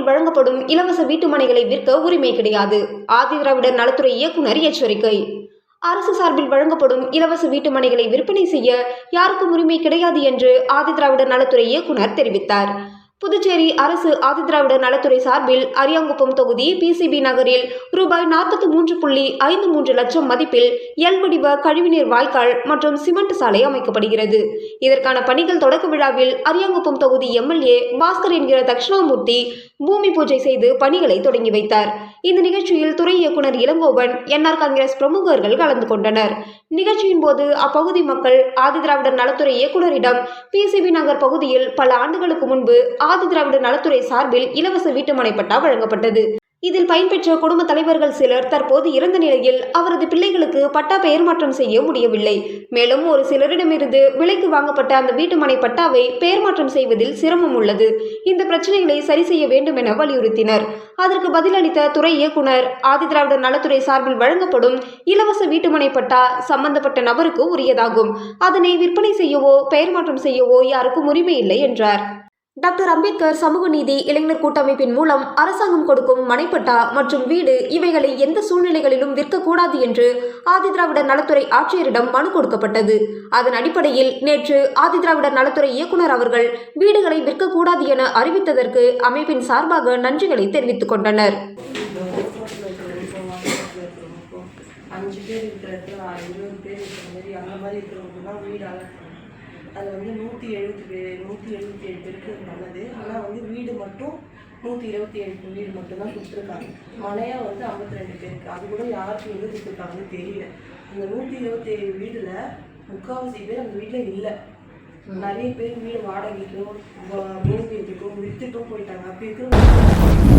வழங்கப்படும் இலவச வீட்டு மனைகளை விற்க உரிமை கிடையாது. ஆதிதிராவிடர் நலத்துறை இயக்குனர் எச்சரிக்கை. அரசு சார்பில் வழங்கப்படும் இலவச வீட்டு மனைகளை விற்பனை செய்ய யாருக்கும் உரிமை கிடையாது என்று ஆதிதிராவிடர் நலத்துறை இயக்குனர் தெரிவித்தார். புதுச்சேரி அரசு ஆதிதிராவிடர் நலத்துறை சார்பில் அரியாங்குப்பம் தொகுதி பிசிபி நகரில் ரூபாய் நாற்பத்தி மூன்று புள்ளி ஐந்து மூன்று லட்சம் மதிப்பில் எல் வடிவ கழிவுநீர் வாய்க்கால் மற்றும் சிமெண்ட் சாலை அமைக்கப்படுகிறது. இதற்கான பணிகள் தொடக்க விழாவில் அரியாங்குப்பம் தொகுதி எம்எல்ஏ பாஸ்கர் என்கிற தட்சிணாமூர்த்தி பூமி பூஜை செய்து பணிகளை தொடங்கி வைத்தார். இந்த நிகழ்ச்சியில் துறை இயக்குனர் இளங்கோவன் என்ஆர் காங்கிரஸ் பிரமுகர்கள் கலந்து கொண்டனர். நிகழ்ச்சியின் போது அப்பகுதி மக்கள் ஆதிதிராவிடர் நலத்துறை இயக்குனரிடம் பிசிபி நகர் பகுதியில் பல ஆண்டுகளுக்கு முன்பு ஆதிதிராவிடர் நலத்துறை சார்பில் இலவச வீட்டுமனை பட்டா வழங்கப்பட்டது. இதில் பயன்பெற்ற குடும்ப தலைவர்கள் சிலர் தற்போது இறந்த நிலையில் அவரது பிள்ளைகளுக்கு பட்டா பெயர் மாற்றம் செய்ய முடியவில்லை. மேலும் ஒரு சிலரிடமிருந்து விலைக்கு வாங்கப்பட்ட அந்த வீட்டுமனை பட்டாவை பெயர் மாற்றம் செய்வதில் சிரமம் உள்ளது. இந்த பிரச்சனைகளை சரி செய்ய வேண்டும் என வலியுறுத்தினர். அதற்கு பதிலளித்த துறை இயக்குனர் ஆதிதிராவிடர் நலத்துறை சார்பில் வழங்கப்படும் இலவச வீட்டுமனை பட்டா சம்பந்தப்பட்ட நபருக்கு உரியதாகும். அதனை விற்பனை செய்யவோ பெயர் மாற்றம் செய்யவோ யாருக்கும் உரிமை இல்லை என்றார். டாக்டர் அம்பேத்கர் சமூக நீதி இளைஞர் கூட்டமைப்பின் மூலம் அரசாங்கம் கொடுக்கும் மனைப்பட்டா மற்றும் வீடு இவைகளை எந்த சூழ்நிலைகளிலும் விற்கக்கூடாது என்று ஆதிதிராவிடர் நலத்துறை ஆட்சியரிடம் மனு கொடுக்கப்பட்டது. அதன் அடிப்படையில் நேற்று ஆதிதிராவிடர் நலத்துறை இயக்குனர் அவர்கள் வீடுகளை விற்கக்கூடாது என அறிவித்ததற்கு அமைப்பின் சார்பாக நன்றிகளை தெரிவித்துக் கொண்டனர். அஞ்சு பேர் இருக்கிற இடத்துல இருபது பேர் இருக்கிற மாதிரி அந்த மாதிரி இருக்கிறவங்க தான் வீடு அலர்ட் அது வந்து நூற்றி எழுபத்தி பேர் நூற்றி எழுபத்தி ஏழு பேருக்கு பண்ணது ஆனால் வந்து வீடு மட்டும் நூற்றி இருபத்தி ஏழு வீடு மட்டும்தான் கொடுத்துருக்காங்க. மனையாக வந்து ஐம்பத்தி ரெண்டு பேருக்கு. அது கூட யாருக்கு எங்கே கொடுத்துருக்காங்கன்னு தெரியல. அந்த நூற்றி இருபத்தி ஏழு வீட்டில் முக்கால்வாசி பேர் அந்த வீட்டில் இல்லை. நிறைய பேர் வீடு வாடகைக்கும் பூமிக்கும் விற்றுட்டும் போயிட்டாங்க. அப்படி இருக்கிறவங்க